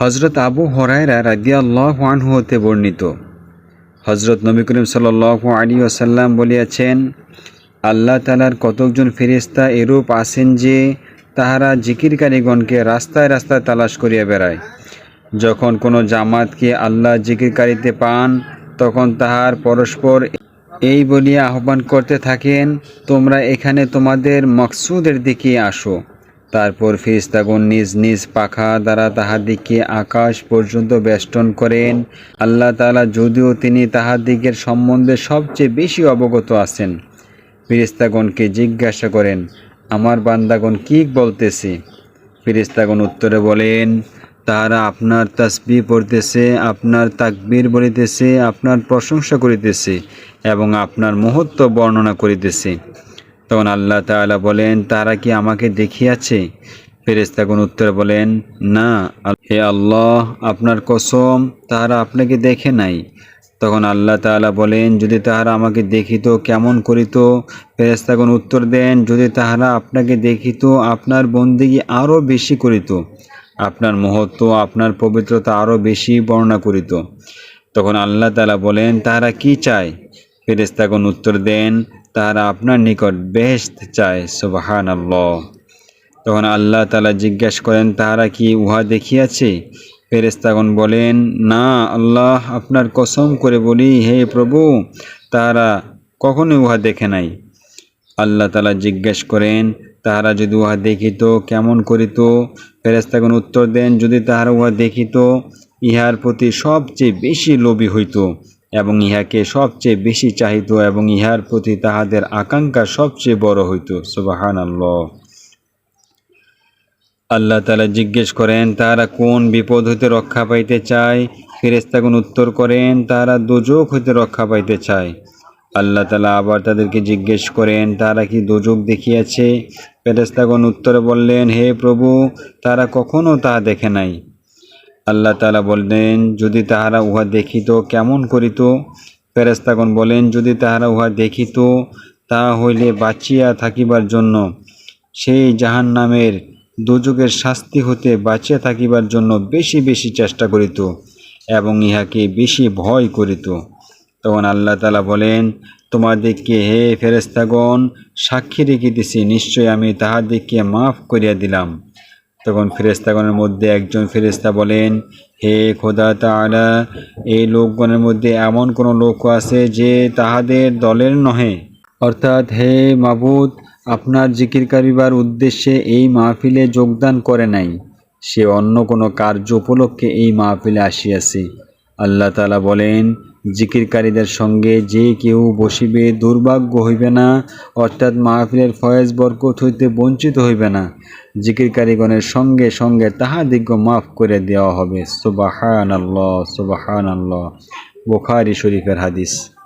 হজরত আবু হরাইরা রাদিয়াল্লাহ আনহু হতে বর্ণিত। হজরত নবী করিম সাল্লাহ আলী আসাল্লাম বলিয়াছেন, আল্লাহ তালার কতকজন ফেরিস্তা এরূপ আসেন যে, তাহারা জিকিরকারীগণকে রাস্তায় রাস্তায় তালাশ করিয়া বেড়ায়। যখন কোনো জামাতকে আল্লাহ জিকিরকারীতে পান, তখন তাহার পরস্পর এই বলিয়া আহ্বান করতে থাকেন, তোমরা এখানে তোমাদের মকসুদের দিকে আসো। তারপর ফিরিস্তাগণ নিজ নিজ পাখা দ্বারা তাহাদিগকে আকাশ পর্যন্ত বেষ্টন করেন। আল্লাহ তাআলা যদিও তিনি তাহাদিগের সম্বন্ধে সবচেয়ে বেশি অবগত আছেন। ফিরিস্তাগণকে জিজ্ঞাসা করেন, আমার বান্দাগণ কি বলতেছে? ফিরিস্তাগণ উত্তরে বলেন তারা আপনার তাসবি পড়তেছে, আপনার তাকবীর বলিতেছে, আপনার প্রশংসা করিতেছে এবং আপনার মহত্ব বর্ণনা করিতেছে। তখন আল্লাহ তাআলা বলেন, তারা কি আমাকে দেখিয়াছে? ফেরেস্তাগুন উত্তর বলেন, না। হে আল্লাহ, আপনার কসম, তাহারা আপনাকে দেখে নাই। তখন আল্লাহ তাআলা বলেন, যদি তাহারা আমাকে দেখিত, কেমন করিত? ফেরেস্তাগুন উত্তর দেন, যদি তাহারা আপনাকে দেখিত, আপনার বন্দিগি আরও বেশি করিত। আপনার মহত্ব, আপনার পবিত্রতা আরও বেশি বর্ণনা করিত। তখন আল্লাহ তাআলা বলেন, তাহারা কি চায়? ফেরেস্তাগণ উত্তর দেন তাহারা আপনার নিকট বেহেস্ত চায় সুবাহান আল্লাহ তখন আল্লাহ তালা জিজ্ঞেস করেন, তাহারা কি উহা দেখিয়াছে? ফেরেস্তাগণ বলেন, না, আল্লাহ আপনার কসম করে বলি, হে প্রভু, তাহারা কখনোই উহা দেখে নাই। আল্লাহ তালা জিজ্ঞেস করেন, তাহারা যদি উহা দেখিত, কেমন করিত? ফেরেস্তাগণ উত্তর দেন, যদি তাহারা উহা দেখিত, ইহার প্রতি সবচেয়ে বেশি লোভী হইত। এবং ইহাকে সবচেয়ে বেশি চাহিত এবং ইহার প্রতি তাহাদের আকাঙ্ক্ষা সবচেয়ে বড় হইত। সুবাহান আল্লাহ আল্লাহ তালা জিজ্ঞেস করেন তারা কোন বিপদ হইতে রক্ষা পাইতে চায়? ফেরেস্তাগুন উত্তর করেন তারা দোজক হইতে রক্ষা পাইতে চায়। আল্লাহ তালা আবার তাদেরকে জিজ্ঞেস করেন তারা কি দোজক দেখিয়াছে? ফেরেস্তাগণ উত্তরে বললেন, হে প্রভু তারা কখনো তাহা দেখে নাই। আল্লাহ তালা বললেন, যদি তাহারা উহা দেখিত, কেমন করিত? ফেরেস্তাগণ বলেন যদি তাহারা উহা দেখিত, তা হইলে বাঁচিয়া থাকিবার জন্য, সেই জাহান নামের দুযুগের শাস্তি হতে বাঁচিয়া থাকিবার জন্য বেশি বেশি চেষ্টা করিত এবং ইহাকে বেশি ভয় করিত। তখন আল্লাহ তালা বলেন, তোমাদেরকে হে ফেরেস্তাগণ সাক্ষী রেখিতেছি, নিশ্চয় আমি তাহাদিগকে মাফ করিয়া দিলাম। তখন ফেরেস্তাগণের মধ্যে একজন ফেরেস্তা বলেন, হে খোদা তাআলা, এই লোকগণের মধ্যে এমন কোনো লোক আছে যে তাহাদের দলের নহে? অর্থাৎ, হে মাবুদ, আপনার জিকির করিবার উদ্দেশ্যে এই মাহফিলে যোগদান করে নাই। সে অন্য কোনো কার্য উপলক্ষে এই মাহফিলে আসিয়াছে। আল্লাহ তালা বলেন জিকিরকারীদের সঙ্গে যে কেউ বসিবে, দুর্ভাগ্য হইবে না। অর্থাৎ মাহফিলের ফয়েজ বরকত হইতে বঞ্চিত হইবে না। জিকিরকারীগণের সঙ্গে সঙ্গে তাহা তাহাদিগ্য মাফ করে দেওয়া হবে। সুবাহান আল্লাহ সুবাহান আল্লাহ বোখারি শরীফের হাদিস।